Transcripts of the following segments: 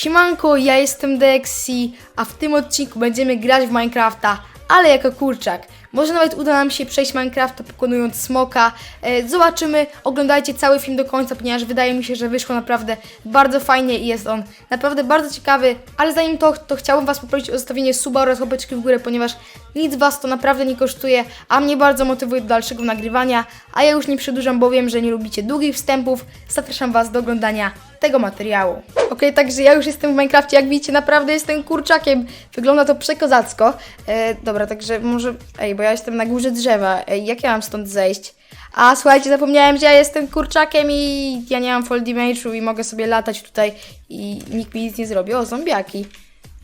Siemanko, ja jestem Dexi, a w tym odcinku będziemy grać w Minecrafta, ale jako kurczak. Może nawet uda nam się przejść Minecrafta pokonując smoka. E, zobaczymy, oglądajcie cały film do końca, ponieważ wydaje mi się, że wyszło naprawdę bardzo fajnie i jest on naprawdę bardzo ciekawy. Ale zanim to, to chciałbym Was poprosić o zostawienie suba oraz łapeczki w górę, ponieważ nic Was to naprawdę nie kosztuje, a mnie bardzo motywuje do dalszego nagrywania. A ja już nie przedłużam, bo wiem, że nie lubicie długich wstępów. Zapraszam Was do oglądania tego materiału. Okej, także ja już jestem w Minecrafcie, jak widzicie, naprawdę jestem kurczakiem. Wygląda to przekozacko. E, dobra, także może... Ej, bo ja jestem na górze drzewa. Ej, jak ja mam stąd zejść? A, słuchajcie, zapomniałem, że ja jestem kurczakiem i ja nie mam fall damage'u i mogę sobie latać tutaj i nikt mi nic nie zrobi. O, zombiaki.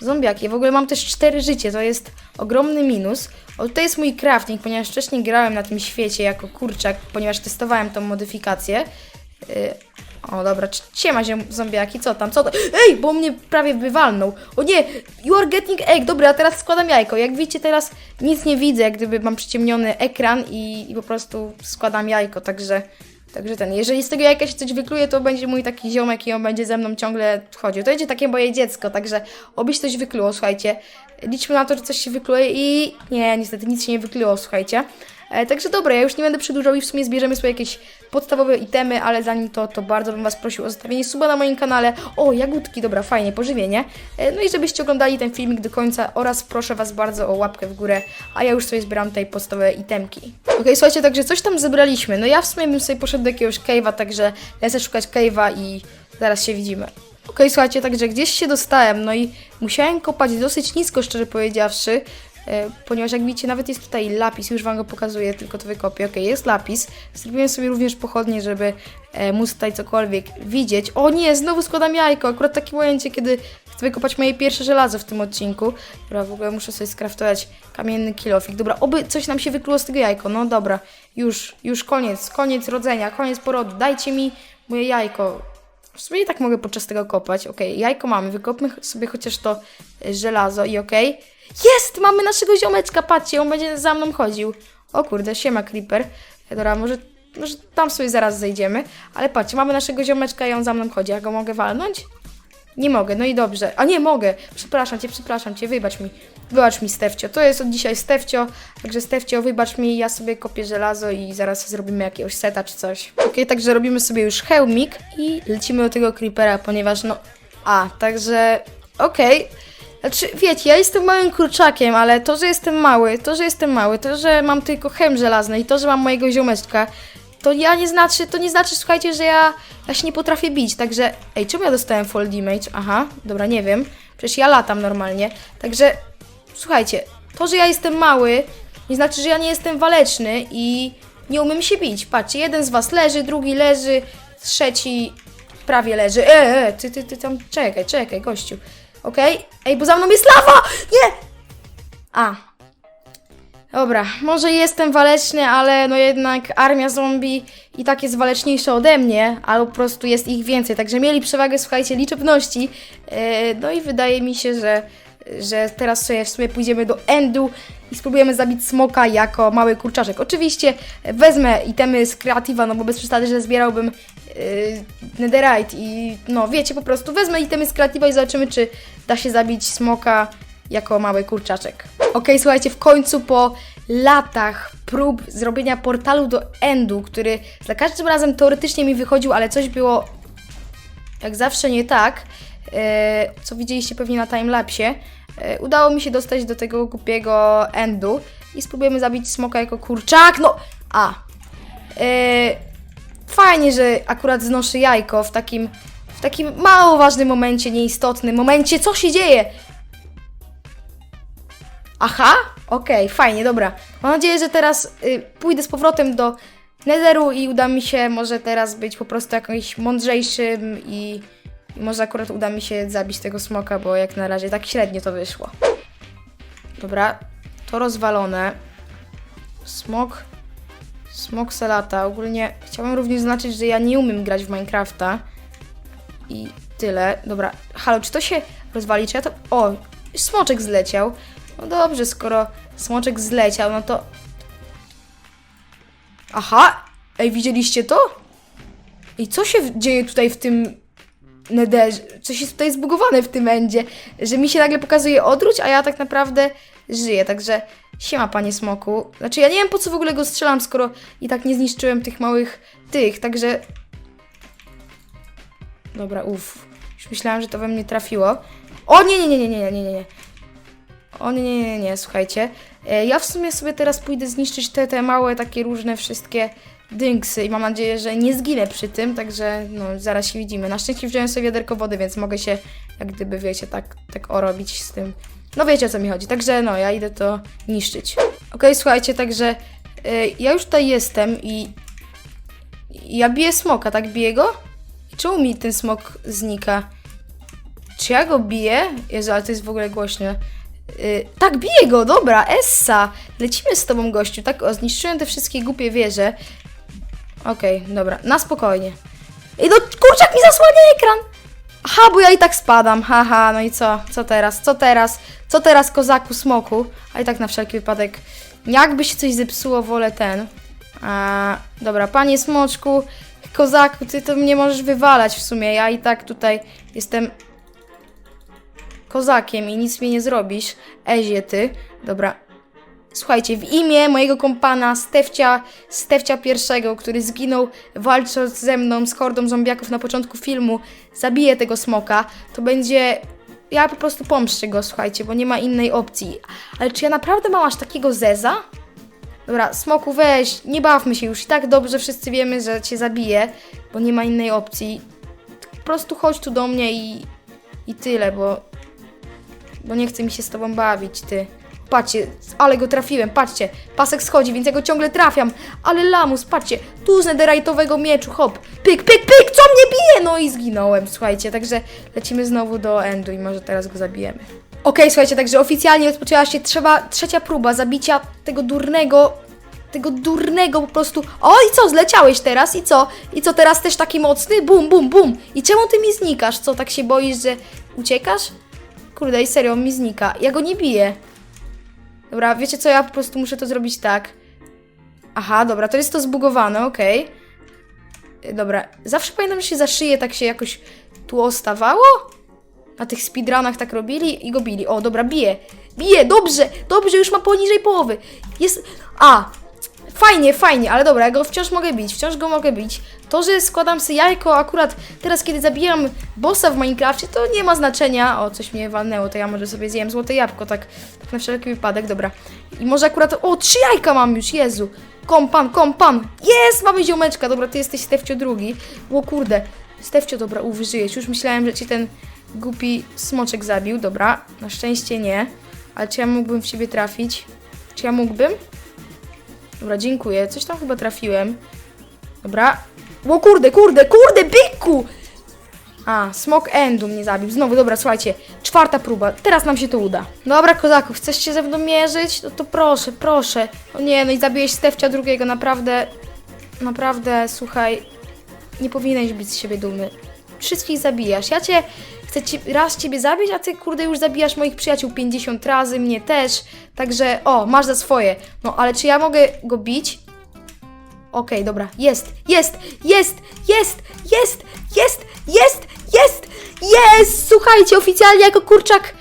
Zombiaki. W ogóle mam też 4 życie, to jest ogromny minus. O, tutaj jest mój crafting, ponieważ wcześniej grałem na tym świecie jako kurczak, ponieważ testowałem tą modyfikację. Yy, o, dobra, c- siema ziom- zombiaki, co tam, co to? Ej, bo mnie prawie wywalnął. O nie, you are getting egg. Dobra, a teraz składam jajko. Jak widzicie, teraz nic nie widzę, jak gdyby mam przyciemniony ekran i, i po prostu składam jajko, także... Także ten, jeżeli z tego jajka się coś wykluje, to będzie mój taki ziomek i on będzie ze mną ciągle chodził. To będzie takie moje dziecko, także oby się coś wykluło, słuchajcie. Liczmy na to, że coś się wykluje i nie, niestety nic się nie wykluło, słuchajcie. E, także dobra, ja już nie będę przedłużał i w sumie zbierzemy sobie jakieś podstawowe itemy, ale zanim to, to bardzo bym Was prosił o zostawienie suba na moim kanale. O, jagódki, dobra, fajnie, pożywienie. E, no i żebyście oglądali ten filmik do końca oraz proszę Was bardzo o łapkę w górę, a ja już sobie zbieram tutaj podstawowe itemki. Okej, słuchajcie, także coś tam zebraliśmy. No ja w sumie bym sobie poszedł do jakiegoś cave'a, także lecę szukać cave'a i zaraz się widzimy. Okej, słuchajcie, także gdzieś się dostałem, no i musiałem kopać dosyć nisko, szczerze powiedziawszy, ponieważ jak widzicie, nawet jest tutaj lapis, już Wam go pokazuję, tylko to wykopię. Okej, jest lapis. Zrobiłem sobie również pochodnie, żeby e, móc tutaj cokolwiek widzieć. O nie, znowu składam jajko, akurat w takim momencie, kiedy chcę wykopać moje pierwsze żelazo w tym odcinku. Dobra, w ogóle muszę sobie skraftować kamienny kilofik. Dobra, oby coś nam się wykluło z tego jajko. No dobra, już, już koniec, koniec rodzenia, koniec porodu. Dajcie mi moje jajko. W sumie tak mogę podczas tego kopać. Okej, jajko mamy. Wykopmy sobie chociaż to e, żelazo i okej. Jest! Mamy naszego ziomeczka, patrzcie, on będzie za mną chodził. O kurde, siema Creeper. Dobra, może, może tam sobie zaraz zejdziemy. Ale patrzcie, mamy naszego ziomeczka i on za mną chodzi. Ja go mogę walnąć? Nie mogę, no i dobrze. A nie mogę. Przepraszam cię, przepraszam cię, wybacz mi. Wybacz mi, Stefcio. To jest od dzisiaj Stefcio. Także Stefcio, wybacz mi, ja sobie kopię żelazo i zaraz zrobimy jakiegoś seta czy coś. Okej, także robimy sobie już hełmik i lecimy do tego creepera, ponieważ no... A, także... Okej. Znaczy, wiecie, ja jestem małym kurczakiem, ale to, że jestem mały, to, że jestem mały, to, że mam tylko chem żelazny i to, że mam mojego ziomeczka, to ja nie znaczy, to nie znaczy, słuchajcie, że ja, ja się nie potrafię bić, także, ej, czemu ja dostałem fall damage? Aha, dobra, nie wiem, przecież ja latam normalnie, także, słuchajcie, to, że ja jestem mały, nie znaczy, że ja nie jestem waleczny i nie umiem się bić, patrzcie, jeden z was leży, drugi leży, trzeci prawie leży, e, e, ty, ty, ty tam, czekaj, czekaj, gościu, okej, ej, bo za mną jest lawa, nie, a, Dobra, może jestem waleczny, ale no jednak armia zombie i tak jest waleczniejsza ode mnie, albo po prostu jest ich więcej, także mieli przewagę, słuchajcie, liczebności. E, no i wydaje mi się, że, że teraz sobie w sumie pójdziemy do endu i spróbujemy zabić smoka jako mały kurczaczek. Oczywiście wezmę itemy z kreatywa, no bo bez przesady, że zbierałbym yy, netherite i no wiecie, po prostu wezmę itemy z kreatywa i zobaczymy, czy da się zabić smoka jako mały kurczaczek. Okej, słuchajcie, w końcu po latach prób zrobienia portalu do Endu, który za każdym razem teoretycznie mi wychodził, ale coś było jak zawsze nie tak, co widzieliście pewnie na timelapsie, e, udało mi się dostać do tego głupiego Endu i spróbujemy zabić smoka jako kurczak, no, a, e, fajnie, że akurat znoszę jajko w takim, w takim mało ważnym momencie, nieistotnym momencie, co się dzieje? Aha, okej, fajnie, dobra. Mam nadzieję, że teraz y, pójdę z powrotem do Netheru i uda mi się może teraz być po prostu jakimś mądrzejszym i może akurat uda mi się zabić tego smoka, bo jak na razie tak średnio to wyszło. Dobra, to rozwalone. Smok. Smok salata. Ogólnie chciałbym również zaznaczyć, że ja nie umiem grać w Minecrafta. I tyle. Dobra, halo, czy to się rozwali? Czy ja to... O, smoczek zleciał. No dobrze, skoro smoczek zleciał, no to... Aha! Ej, widzieliście to? I co się dzieje tutaj w tym... nederze. Coś jest tutaj zbugowane w tym endzie, że mi się nagle pokazuje odwróć, a ja tak naprawdę żyję, także siema panie smoku. Znaczy ja nie wiem po co w ogóle go strzelam, skoro i tak nie zniszczyłem tych małych tych, także... Dobra, uff. Już myślałam, że to we mnie trafiło. O nie, nie, nie, nie, nie, nie, nie, nie. O nie, nie, nie, nie, słuchajcie. E, Ja w sumie sobie teraz pójdę zniszczyć te, te małe, takie różne wszystkie dynksy i mam nadzieję, że nie zginę przy tym, także no, zaraz się widzimy. Na szczęście wziąłem sobie wiaderko wody, więc mogę się, jak gdyby, wiecie, tak, tak orobić z tym. No wiecie o co mi chodzi, także no, ja idę to niszczyć. Okej, słuchajcie, także e, ja już tutaj jestem i, ja biję smoka, tak biję go? I czemu mi ten smok znika? Czy ja go biję? Jezu, ale to jest w ogóle głośno. Yy, tak, biję go, dobra, Essa. Lecimy z tobą, gościu. Tak, o, zniszczyłem te wszystkie głupie wieże. Okej, dobra, na spokojnie. Ej, no kurczak mi zasłania ekran! Aha, bo ja i tak spadam, haha, no i co? Co teraz? Co teraz? Co teraz, kozaku, smoku? A i tak na wszelki wypadek, jakby się coś zepsuło, wolę ten. A, dobra, panie smoczku, kozaku, ty to mnie możesz wywalać w sumie. Ja i tak tutaj jestem kozakiem i nic mi nie zrobisz. Ezie ty. Dobra. Słuchajcie, w imię mojego kompana Stefcia, Stefcia pierwszego, który zginął walcząc ze mną z hordą zombiaków na początku filmu, zabiję tego smoka, to będzie... Ja po prostu pomszczę go, słuchajcie, bo nie ma innej opcji. Ale czy ja naprawdę mam aż takiego zeza? Dobra, smoku weź, nie bawmy się już. I tak dobrze wszyscy wiemy, że cię zabiję, bo nie ma innej opcji. Po prostu chodź tu do mnie i, i tyle, bo bo nie chce mi się z tobą bawić, ty. Patrzcie, ale go trafiłem, patrzcie. Pasek schodzi, więc ja go ciągle trafiam. Ale lamus, patrzcie, tu z netherite'owego mieczu, hop. Pyk, pyk, pyk, co mnie bije? No i zginąłem, słuchajcie. Także lecimy znowu do endu i może teraz go zabijemy. Okej, słuchajcie, także oficjalnie rozpoczęła się trzeba, trzecia próba zabicia tego durnego, tego durnego po prostu. O i co, zleciałeś teraz? I co? I co teraz też taki mocny? Bum, bum, bum. I czemu ty mi znikasz? Co, tak się boisz, że uciekasz? Kurde, i serio, on mi znika. Ja go nie biję. Dobra, wiecie co, ja po prostu muszę to zrobić tak. Aha, dobra, to jest to zbugowane, okej. Y, Dobra, zawsze pamiętam, że się za szyję tak się jakoś tu ostawało. Na tych speedrunach tak robili i go bili. O, dobra, bije. Bije, dobrze, dobrze, już ma poniżej połowy. Jest... A, Fajnie, fajnie, ale dobra, ja go wciąż mogę bić, wciąż go mogę bić. To, że składam sobie jajko akurat teraz, kiedy zabijam bossa w Minecrafcie, to nie ma znaczenia. O, coś mnie walnęło, to ja może sobie zjem złote jabłko, tak, tak na wszelki wypadek, dobra. I może akurat, o, trzy jajka mam już, Jezu. Kompan, kompan, jest, mamy ziomeczka, dobra, ty jesteś Stefcio drugi. O kurde, Stefcio, dobra, u, wyżyjesz, już myślałem, że ci ten głupi smoczek zabił, dobra, na szczęście nie. Ale czy ja mógłbym w ciebie trafić? Czy ja mógłbym? Dobra, dziękuję. Coś tam chyba trafiłem. Dobra. O kurde, kurde, kurde, byku! A, Smok Endu mnie zabił. Znowu, dobra, słuchajcie. Czwarta próba. Teraz nam się to uda. Dobra, kozaków, chcesz się ze mną mierzyć? No to proszę, proszę. O nie, no i zabiłeś Stefcia drugiego. Naprawdę, naprawdę, słuchaj. Nie powinieneś być z siebie dumny. Wszystkich zabijasz. Ja cię chcę ci, raz ciebie zabić, a ty kurde już zabijasz moich przyjaciół 50 razy, mnie też. Także o, masz za swoje. No ale czy ja mogę go bić? Okej, dobra, jest, jest, jest, jest, jest, jest, jest, jest, jest! Słuchajcie, oficjalnie jako kurczak.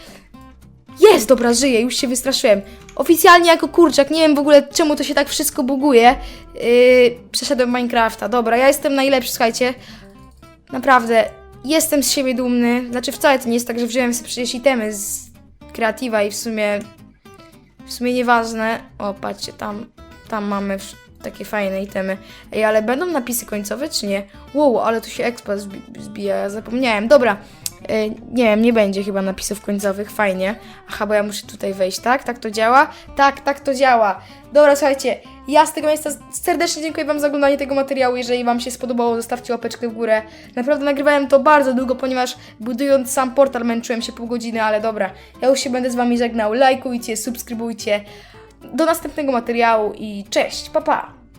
Jest, dobra, żyję, już się wystraszyłem. Oficjalnie jako kurczak, nie wiem w ogóle czemu to się tak wszystko buguje. Yy, przeszedłem Minecrafta, dobra, ja jestem najlepszy, słuchajcie. Naprawdę, jestem z siebie dumny. Znaczy wcale to nie jest tak, że wziąłem sobie przecież itemy z kreatywa i w sumie w sumie nieważne. O, patrzcie, tam, tam mamy takie fajne itemy. Ej, ale będą napisy końcowe, czy nie? Wow, ale tu się expa zbi- zbija, ja zapomniałem. Dobra, nie wiem, nie będzie chyba napisów końcowych, fajnie. Aha, bo ja muszę tutaj wejść, tak? Tak to działa? Tak, tak to działa. Dobra, słuchajcie, ja z tego miejsca serdecznie dziękuję Wam za oglądanie tego materiału. Jeżeli Wam się spodobało, zostawcie łapeczkę w górę. Naprawdę nagrywałem to bardzo długo, ponieważ budując sam portal męczyłem się pół godziny, ale dobra, ja już się będę z Wami żegnał. Lajkujcie, subskrybujcie. Do następnego materiału i cześć, pa pa!